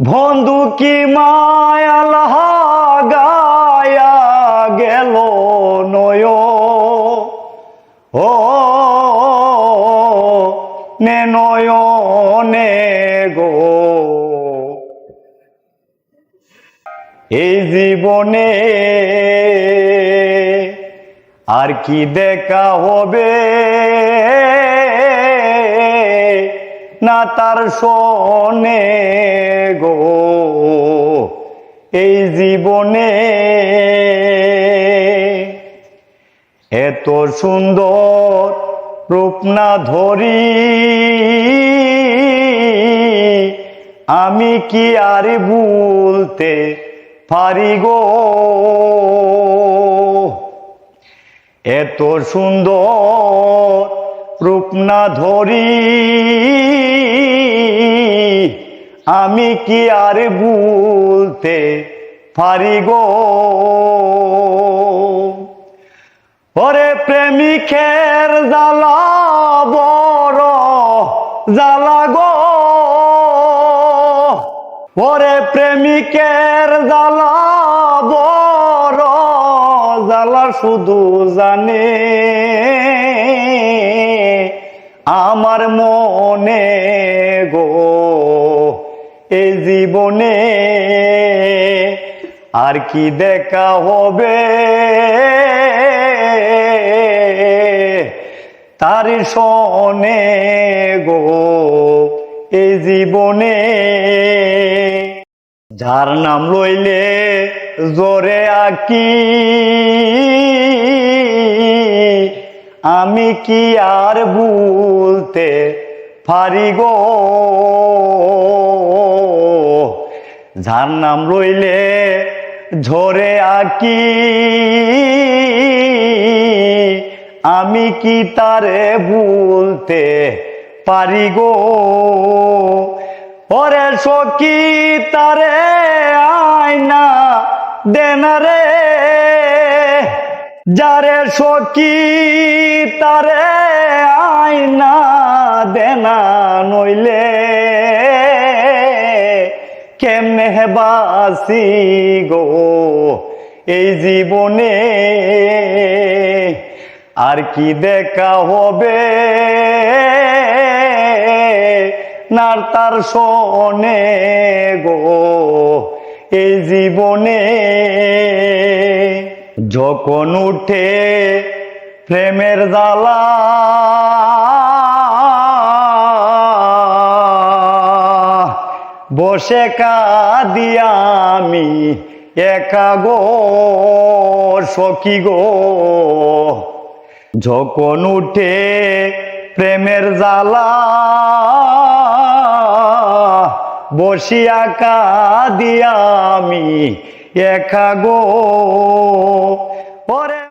বন্ধু কি মায়াল গায়া গেল নয়? ও, নে নয়নে গো। এই জীবনে আর কি দেখা হবে? না তার শোনে গো। এই জীবনে এত সুন্দর রূপ না ধরি। আমি কি আর ভুলতে পারি গো? এত সুন্দর রূপ না ধরি। আমি কি আর ভুলতে পারি গো? ওরে প্রেমিকের জ্বালা বড় জ্বালা গো। ওরে প্রেমিকের জ্বালা বড় জ্বালা শুধু জানে এই জীবনে আর কি দেখা হবে? তার শোনে গো এই জীবনে যার নাম লইলে জোরে আকি। আমি কি আর ভুলতে পারি গো? যার নাম লইলে ঝরে আকি। আমি কি তারে ভুলতে পারি গো? ওরে সখী, তারে আয়না দেনা রে। যারে সখী, তারে আয়না কেমনে বাসি গো, এই জীবনে আর কি দেখা হবে? না তার শোনে গো, এই জীবনে যখন উঠে প্রেমের জ্বালা বসে কাঁদিয়া আমি একা গো, সখী গো। যখন উঠে প্রেমের জ্বালা, বসিয়া কাঁদিয়া আমি একা গো। ওরে